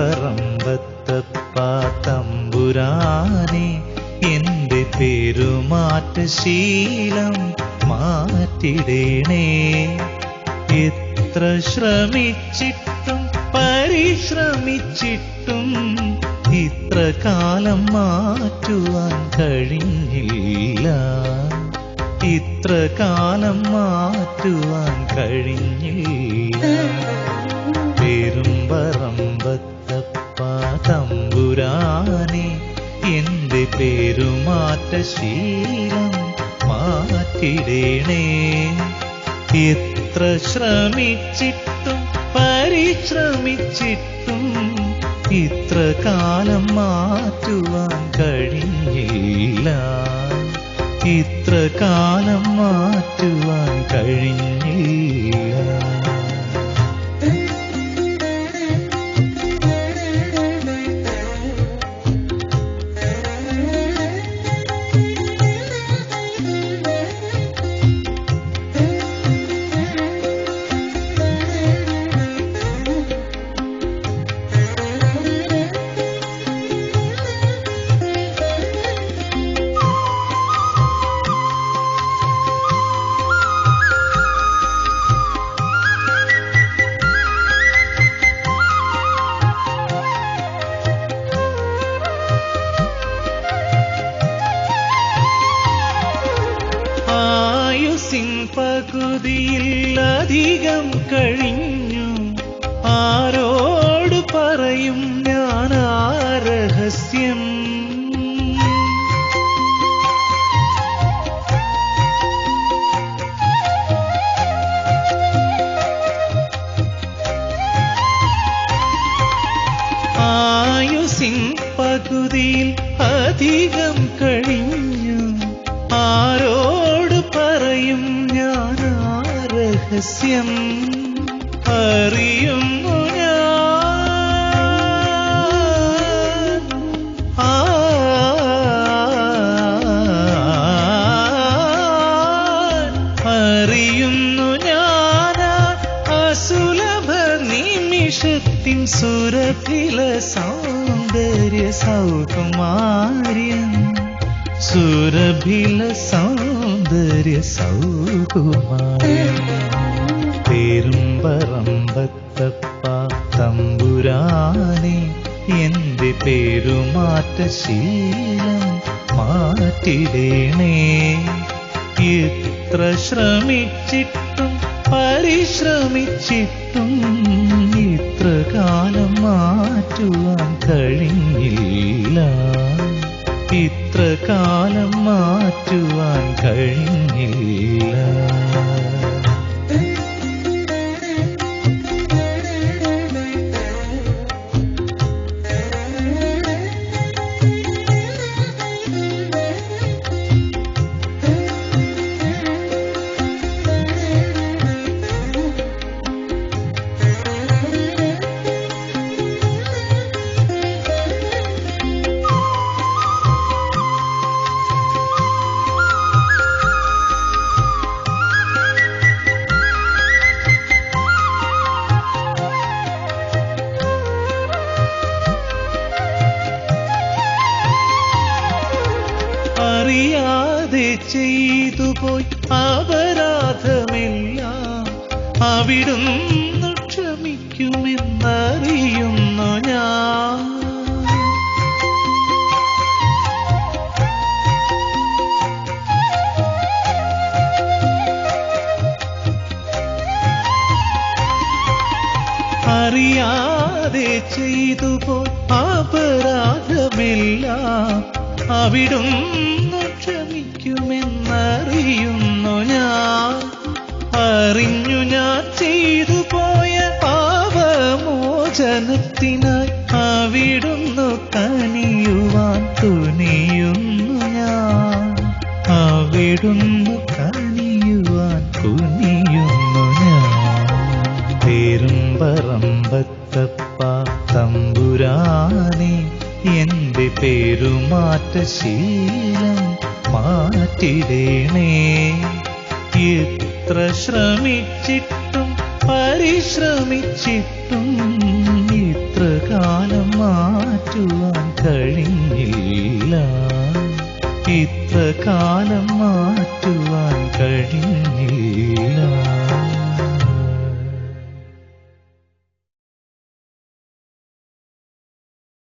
പറമ്പത്തപ്പാ തമ്പുരാനെ എന്റെ പെരുമാറ്റശീലം മാറ്റിടേണേ. എത്ര ശ്രമിച്ചിട്ടും പരിശ്രമിച്ചിട്ടും ഇത്ര കാലം മാറ്റുവാൻ കഴിഞ്ഞില്ല. ഇത്ര കാലം മാറ്റുവാൻ കഴിഞ്ഞില്ല. ശീലം മാറ്റിടേണേ. എത്ര ശ്രമിച്ചിട്ടും പരിശ്രമിച്ചിട്ടും ഇത്ര കാലം മാറ്റുവാൻ കഴിഞ്ഞില്ല. ഇത്ര കാലം മാറ്റുവാൻ കഴിഞ്ഞില്ല. പകുതിയിൽ കഴിഞ്ഞു. ആരോട് പറയും ഞാൻ ആ രഹസ്യം ആയുസിൻ പകുതിയിൽ അധികം കഴിഞ്ഞു. ആരോട് രഹസ്യം അറിയുന്നു അറിയുന്നു സുരഭില സൗന്ദര്യ സൗകുമാര്യം. സുരഭില സൗന്ദര്യ സൗകുമാര്യം. പേരുമാറ്റ ശീലം മാറ്റിടേണേ. എത്ര ശ്രമിച്ചിട്ടും പരിശ്രമിച്ചിട്ടും ഇത്ര കാലം മാറ്റുവാൻ കഴിഞ്ഞില്ല. ഇത്ര കാലം മാറ്റുവാൻ കഴിഞ്ഞില്ല. അറിയാതെ ചെയ്തു പോയി അപരാധമെല്ലാം അവിടുന്ന് ക്ഷമിക്കുമെന്നറിയുന്നു ഞാൻ. അറിയാതെ ചെയ്തു പോയി അപരാധമില്ല അവിടുന്ന് കനിയുവാൻ തുനിയുന്നു ഞാൻ. അവിടുന്ന് കനിയുവാൻ തുനിയുന്നു ഞാൻ. പെരുമ്പറമ്പത്തപ്പ തമ്പുരാനെ എന്റെ പേരുമാറ്റ ശീലം മാറ്റിടേണേ. എത്ര ശ്രമിച്ചിട്ടും പരിശ്രമിച്ചിട്ടും എത്ര മാറ്റുവാൻ കഴിയില്ല. ഇത്ര കാലം മാറ്റുവാൻ കഴിഞ്ഞില്ല